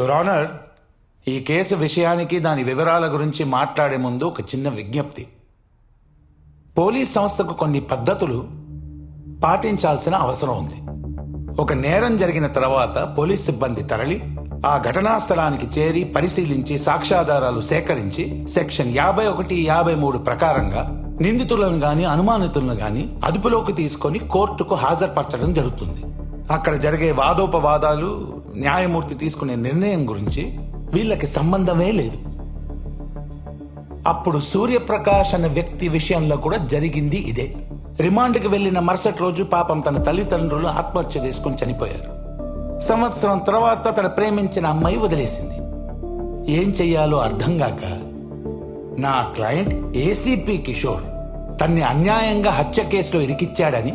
Your honour ఈ case విషయానికి దాని వివరాల గురించి మాట్లాడే ముందు ఒక చిన్న విజ్ఞప్తి. పోలీస్ సంస్థకు కొన్ని పద్ధతులు పాటించాల్సిన అవసరం ఉంది. ఒక నేరం జరిగిన తర్వాత పోలీస్ సిబ్బంది తరలి ఆ ఘటనా స్థలానికి చేరి పరిశీలించి సాక్ష్యాధారాలు సేకరించి సెక్షన్ యాభై ఒకటి యాభై మూడు ప్రకారంగా నిందితులను గాని అనుమానితులను గాని అదుపులోకి తీసుకొని కోర్టుకు హాజరుపరచడం జరుగుతుంది. అక్కడ జరిగే వాదోపవాదాలు న్యాయమూర్తి తీసుకునే నిర్ణయం గురించి వీళ్ళకి సంబంధమే లేదు. అప్పుడు సూర్యప్రకాష్ అనే వ్యక్తి విషయంలో కూడా జరిగింది ఇదే. రిమాండ్కి వెళ్ళిన మరుసటి రోజు పాపం తన తల్లిదండ్రులు ఆత్మహత్య చేసుకుని చనిపోయారు. సంవత్సరం తర్వాత తన ప్రేమించిన అమ్మాయి వదిలేసింది. ఏం చెయ్యాలో అర్థం కాక నా క్లయింట్ ఏసీపీ కిషోర్ తన్ని అన్యాయంగా హత్య కేసులో ఇరికిచ్చాడని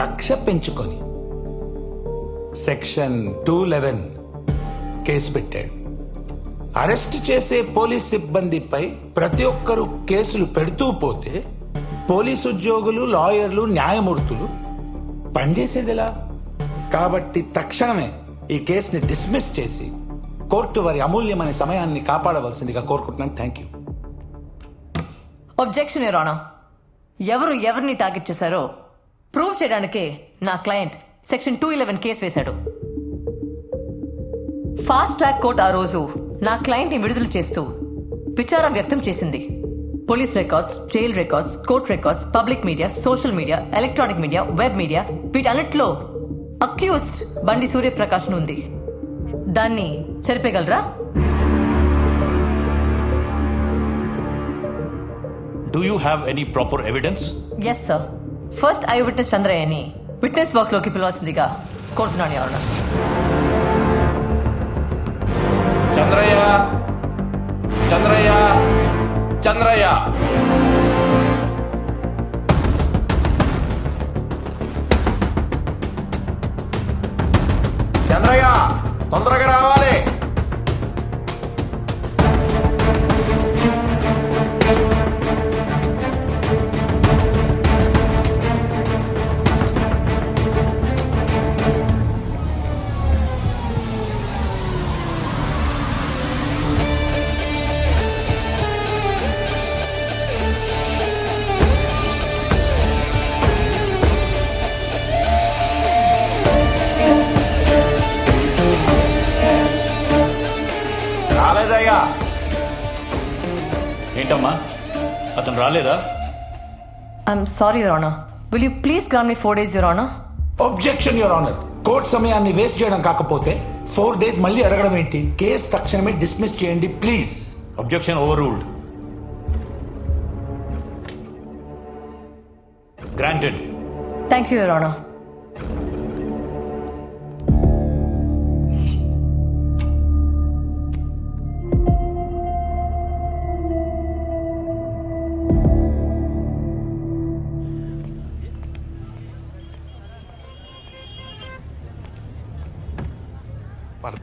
కక్ష పెంచుకొని సెక్షన్ టూ లెవెన్ కేసు పెట్టాడు. అరెస్ట్ చేసే పోలీస్ సిబ్బందిపై ప్రతి ఒక్కరూ కేసులు పెడుతూ పోతే పోలీసు ఉద్యోగులు లాయర్లు న్యాయమూర్తులు పనిచేసేదిలా? కాబట్టి తక్షణమే ఈ కేసుని డిస్మిస్ చేసి కోర్టు వారి అమూల్యమైన సమయాన్ని కాపాడవలసిందిగా కోరుకుంటున్నాను. Thank you. ఒబ్జెక్షన్ ఎవరు ఎవరిని టార్గెట్ చేశారో ప్రూవ్ చేయడానికే నా client section two eleven case వేశాడు. ఫాస్ట్ ట్రాక్ కోర్ట్ ఆ రోజు నా క్లయింట్ని విడుదల చేస్తూ విచారం వ్యక్తం చేసింది. Police records jail records court records public media social media electronic media web media వీటన్నిటిలో అక్యూస్డ్ బండి సూర్యప్రకాష్ ఉంది. దాన్ని చెరిపేయగలరా? Do you have any proper evidence? Yes sir first I witness చంద్రయ్యని witness బాక్స్లోకి పిలవాల్సిందిగా కోరుతున్నాను ఎవరన్నా చంద్రయ్య చంద్రయ్య! చంద్రయ్య! చంద్రయ్య! రాలేదా? I'm sorry your honour will you please grant me four days your honour objection your honour court సమయాన్ని వేస్ట్ చేయడం కాకపోతే ఫోర్ డేస్ మళ్ళీ అడగడం ఏంటి? కేసు తక్షణమే డిస్మిస్ చేయండి please objection overruled granted thank you your honour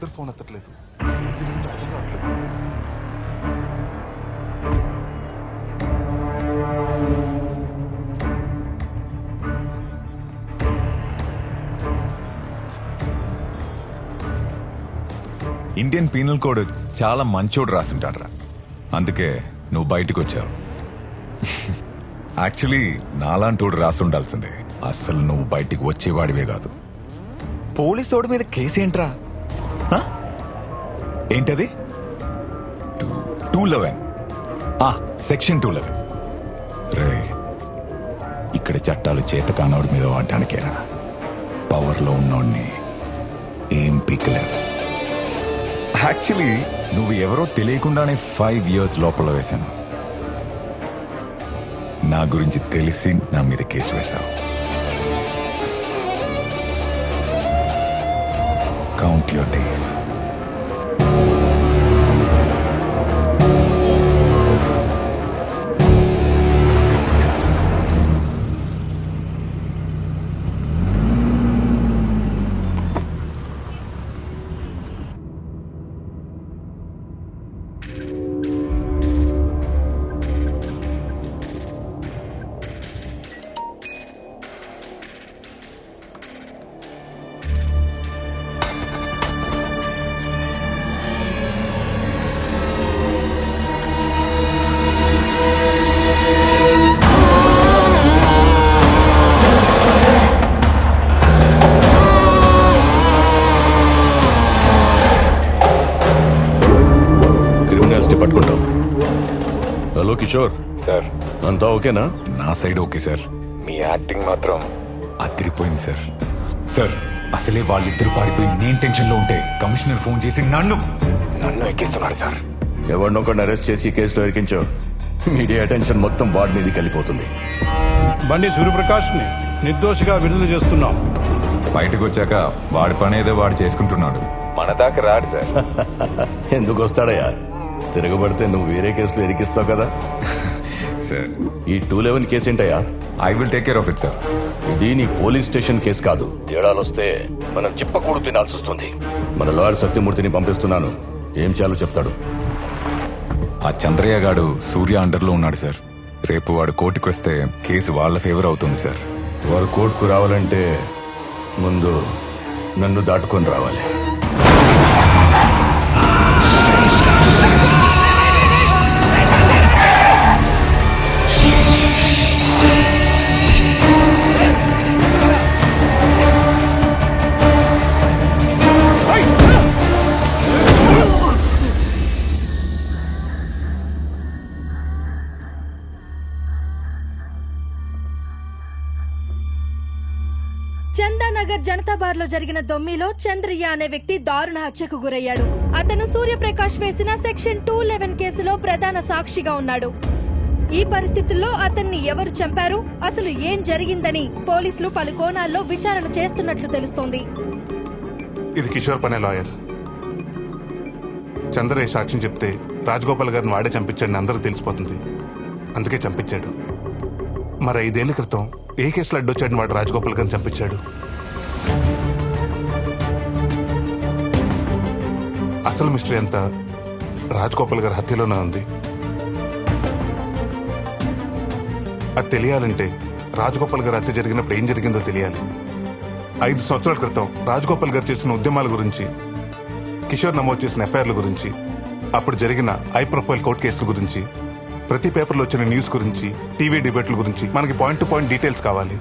వాళ్ళిద్దరు ఫోన్ ఎత్తట్లేదు. అసలు ఏం జరిగిందో అర్థం కావట్లేదు. ఇండియన్ పీనల్ కోడ్ చాలా మంచోడు రాసింటాడ్రా. అందుకే నువ్వు బయటకు వచ్చావు యాక్చువల్లీ నాలాంటోడు రాసి ఉండాల్సిందే అస్సలు నువ్వు బయటికి వచ్చేవాడివే కాదు. పోలీసోడి మీద కేసు ఏంట్రా? ఏంటది? Two eleven section two eleven రే ఇక్కడ చట్టాలు చేత కానోడి మీద వాడడానికేరా. పవర్లో ఉన్నోడిని ఏం పీకలేరు. యాక్చువల్లీ నువ్వు ఎవరో తెలియకుండానే ఫైవ్ ఇయర్స్ లోపల వేశాను. నా గురించి తెలిసి నా మీద కేసు వేశావు. Count your days hello Kishore. Sir. అంతా ఓకేనా? నా సైడ్ ఓకే సార్. మీ యాక్టింగ్ మాత్రం అదిరిపోయింది సార్. సార్ అసలే వాళ్ళిద్దరు పారిపోయి నేను టెన్షన్లో ఉంటే కమిషనర్ ఫోన్ చేసి నన్ను నన్ను ఎక్కిస్తున్నాడు సార్. ఎవరినొకరిని అరెస్ట్ చేసి కేసులో ఇరికించో మీడియా అటెన్షన్ మొత్తం వాడి మీదకి వెళ్ళిపోతుంది. బండి సూర్యప్రకాష్ని నిర్దోషిగా విడుదల చేస్తున్నాం. బయటకు వచ్చాక వాడి పని ఏదో వాడు చేసుకుంటున్నాడు. మన దాకా రాడు సార్. ఎందుకు వస్తాడయ్యా? తిరగబడితే నువ్వు వేరే కేసులో ఇరికిస్తావు కదా? సార్ ఈ టూ లెవెన్ కేసు ఏంటయ్యా? I will take care of it sir ఇది నీ పోలీస్ స్టేషన్ కేసు కాదు. తేడాలు వస్తే మనం చిప్పకూడు తినాల్సి వస్తుంది మన లాయర్ సత్యమూర్తిని పంపిస్తున్నాను. ఏం చేయాలో చెప్తాడు. ఆ చంద్రయ్య గాడు సూర్య అండర్లో ఉన్నాడు సార్ రేపు వాడు కోర్టుకు వస్తే కేసు వాళ్ళ ఫేవర్ అవుతుంది సార్ వారు కోర్టుకు రావాలంటే ముందు నన్ను దాటుకొని రావాలి. జనతా బార్లో జరిగిన దొమ్మిలో చంద్రయ్య అనే వ్యక్తి దారుణ హత్యకు గురయ్యాడు. అతను సూర్యప్రకాష్ వేసిన సెక్షన్ టూ లెవెన్ కేసులో ప్రధాన సాక్షిగా ఉన్నాడు. ఈ పరిస్థితుల్లో అతన్ని ఎవరు చంపారు? అసలు ఏం జరిగిందని పోలీసులు పలు కోణాల్లో విచారణ చేస్తున్నట్లు తెలుస్తోంది. ఇది కిషోర్ పనే లాయర్. చంద్రయ్య సాక్ష్యం చెప్తే రాజగోపాల్ గారిని వాడే చంపించాడని అందరూ తెలిసిపోతుంది. అందుకే చంపించాడు. మరి ఐదేళ్ళ క్రితం ఏ కేసులో అడ్డొచ్చాడని వాడు రాజగోపాల్ గారిని చంపించాడు? అసలు మిస్టరీ అంతా రాజగోపాల్ గారి హత్యలోనే ఉంది. అది తెలియాలంటే రాజగోపాల్ గారి హత్య జరిగినప్పుడు ఏం జరిగిందో తెలియాలి. ఐదు సంవత్సరాల క్రితం రాజగోపాల్ గారు చేసిన ఉద్యమాల గురించి కిషోర్ నమోదు చేసిన ఎఫ్ఐఆర్ల గురించి అప్పుడు జరిగిన హై ప్రొఫైల్ కోర్టు కేసుల గురించి ప్రతి పేపర్లో వచ్చిన న్యూస్ గురించి టీవీ డిబేట్ల గురించి మనకి పాయింట్ టు పాయింట్ డీటెయిల్స్ కావాలి.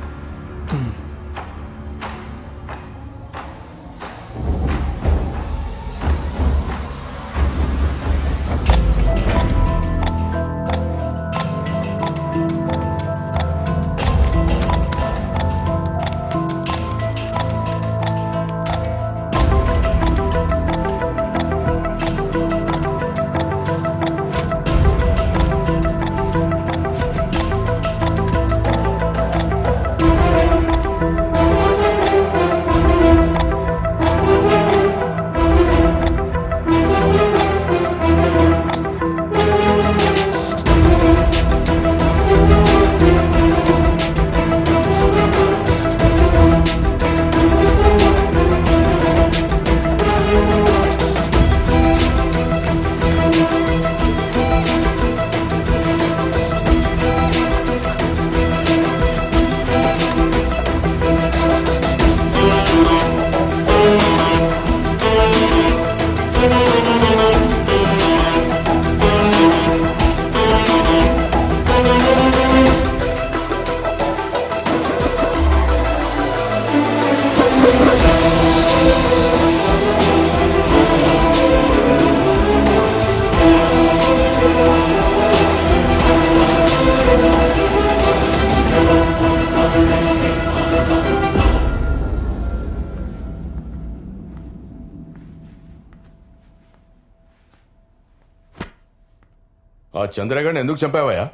ఆ చంద్రగాడిని ఎందుకు చంపావయ్యా?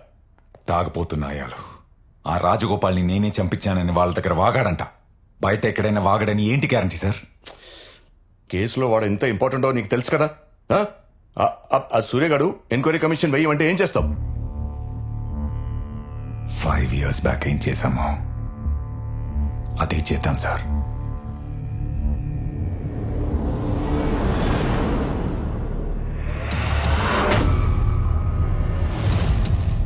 తాగపోతున్నాయాలు. ఆ రాజగోపాల్ని నేనే చంపించానని వాళ్ళ దగ్గర వాగాడంట. బయట ఎక్కడైనా వాగడని ఏంటి గ్యారంటీ సార్ కేసులో వాడు ఎంత ఇంపార్టెంటో నీకు తెలుసు కదా? ఆ? ఆ- ఆ- ఆ సూర్యగాడు ఎంక్వైరీ కమిషన్ వేయమంటే ఏం చేస్తావు ఫైవ్ ఇయర్స్ బ్యాక్ ఏం చేశామో? అదే చేద్దాం సార్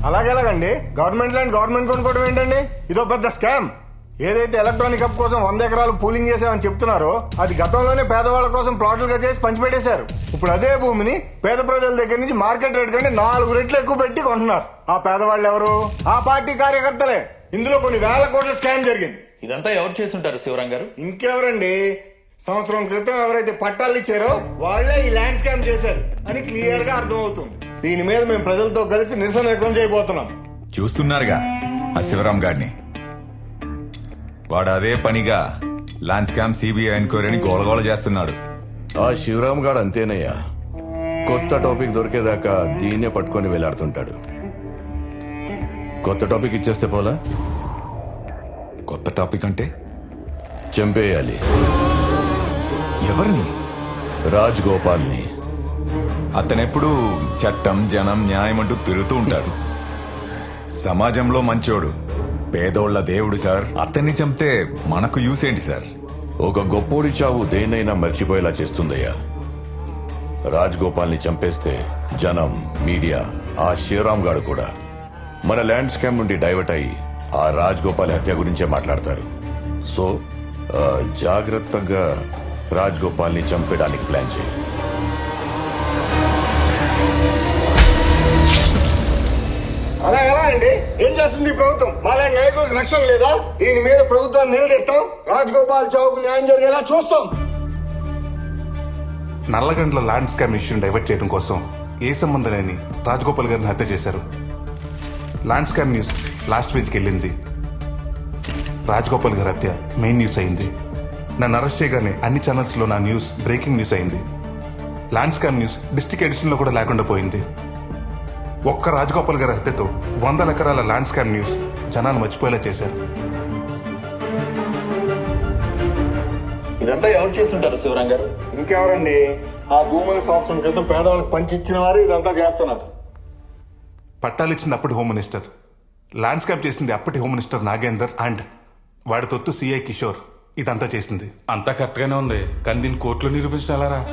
అలాగెలాగండి గవర్నమెంట్ ల్యాండ్ గవర్నమెంట్ కొనుక్కోవడం ఏంటండి? ఇదో పెద్ద స్కామ్ ఏదైతే ఎలక్ట్రానిక్ హబ్ కోసం వంద ఎకరాలు పూలింగ్ చేసామని చెప్తున్నారో అది గతంలోనే పేదవాళ్ళ కోసం ప్లాట్లుగా చేసి పంచిపెట్టేశారు. ఇప్పుడు అదే భూమిని పేద ప్రజల దగ్గర నుంచి మార్కెట్ రేట్ కంటే నాలుగు రెట్లు ఎక్కువ పెట్టి కొంటున్నారు. ఆ పేదవాళ్ళు ఎవరు? ఆ పార్టీ కార్యకర్తలే. ఇందులో కొన్ని వేల కోట్ల స్కామ్ జరిగింది. ఇదంతా ఎవరు చేసుంటారు శివరాం గారు? ఇంకెవరండి? సంవత్సరం క్రితం ఎవరైతే పట్టాలు ఇచ్చారో వాళ్ళే ఈ ల్యాండ్ స్కామ్ చేశారు. అని క్లియర్గా అర్థమవుతుంది. దీని మీద మేము ప్రజలతో కలిసి నిరసన వ్యక్తం చేయబోతున్నాం. చూస్తున్నారుగా ఆ శివరాం గారిని. వాడు అదే పనిగా ల్యాండ్ స్కామ్ సిబిఐ ఎంక్వైరీని గోలగోల చేస్తున్నాడు. ఆ శివరామ్ గాడు అంతేనయ్యా. కొత్త టాపిక్ దొరికేదాకా దీన్నే పట్టుకొని వేలాడుతుంటాడు. కొత్త టాపిక్ ఇచ్చేస్తే పోలా? కొత్త టాపిక్ అంటే? చంపేయాలి. ఎవరిని? రాజ్ గోపాల్ని. అతనెప్పుడు చట్టం జనం న్యాయం అంటూ తిరుగుతూ ఉంటారు. సమాజంలో మంచోడు పేదోళ్ళ దేవుడు సార్. అతన్ని చంపితే మనకు యూస్ ఏంటి సార్? ఒక గొప్పోడి చావు దేన్నైనా మర్చిపోయేలా చేస్తుందయ్యా. రాజ్ గోపాల్ని చంపేస్తే జనం మీడియా ఆ శివరామ్ గాడు కూడా. మన ల్యాండ్ స్కామ్ నుండి డైవర్ట్ అయ్యి ఆ రాజ్ గోపాల్ హత్య గురించే మాట్లాడతారు. సో జాగ్రత్తగా రాజ్ గోపాల్ని చంపేయడానికి ప్లాన్ చేయి. అలా ఎలా అండి? ఏం చేస్తుంది ఈ ప్రభుత్వం? మాలాంటి నాయకులకు రక్షణ లేదా? దీని మీద ప్రభుత్వాన్ని నిలదీస్తాం రాజగోపాల్ చౌక్ న్యాయం జరిగేలా చూస్తాం. నల్లగండ్ల ల్యాండ్ స్కామ్ ఇష్యూని డైవర్ట్ చేయడం కోసం ఏ సంబంధం లేని రాజగోపాల్ గారిని హత్య చేశారు. ల్యాండ్ స్కామ్ న్యూస్ లాస్ట్ పేజ్కి వెళ్ళింది. రాజగోపాల్ గారి హత్య మెయిన్ న్యూస్ అయింది. నన్ను అరెస్ట్ చేయగానే అన్ని ఛానల్స్లో నా న్యూస్ బ్రేకింగ్ న్యూస్ అయింది. ల్యాండ్ స్కామ్ న్యూస్ డిస్టిక్ ఎడిషన్లో కూడా లేకుండా పోయింది. ఒక్క రాజగోపాల్ గారి హత్యతో వందల ఎకరాల ల్యాండ్ స్కామ్ న్యూస్ జనాలు మర్చిపోయేలా చేశారు. ఇదంతా ఎవరు చేస్తుంటారు శివరాం గారు? ఇంకెవరండి? ఆ భూముల సంవత్సరం క్రితం పేదవాళ్ళకి పంచి ఇచ్చిన వారు ఇదంతా చేస్తున్నారు. పట్టాలిచ్చింది అప్పటి హోమ్ మినిస్టర్ ల్యాండ్ స్కాప్ చేసింది అప్పటి హోమ్ మినిస్టర్ నాగేందర్ అండ్ వాడి తొత్తు సిఐ కిషోర్ ఇదంతా చేసింది. అంతా కరెక్ట్గానే ఉంది కానీ దీన్ని కోర్టులో నిరూపించడం ఎలారా?